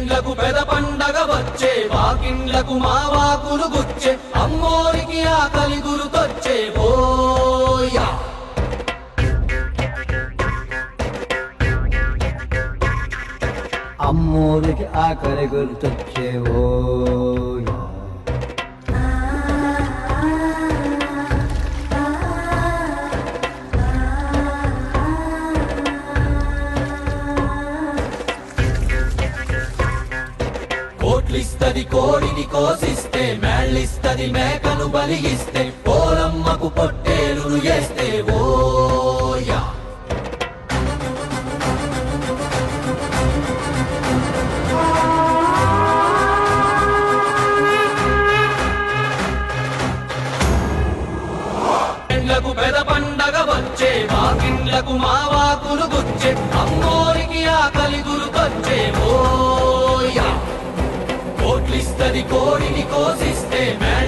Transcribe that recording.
పెండ్లకు పెద పండగ వచ్చే వాకిండ్లకు మా వాకులు గుచ్చే అమ్మోరికి ఆకలి గురుకొచ్చే ఓయా అమ్మోరికి ఆకలి గుర్తొచ్చేవో మెట్లిస్తది కోడిని కోసిస్తే మేళ్ళిస్తది మేకను బలిగిస్తే పోలమ్మకు పొట్టేలును చేస్తే ఓయా. పెండ్లకు పెద పండగ వచ్చే వాకిండ్లకు మా వాకులు గుచ్చే అమ్మోరికి ఆకలి గురుకొచ్చే ఓ కోట్లిస్తది కోడిని కోసిస్తే మేళ్ళిస్తది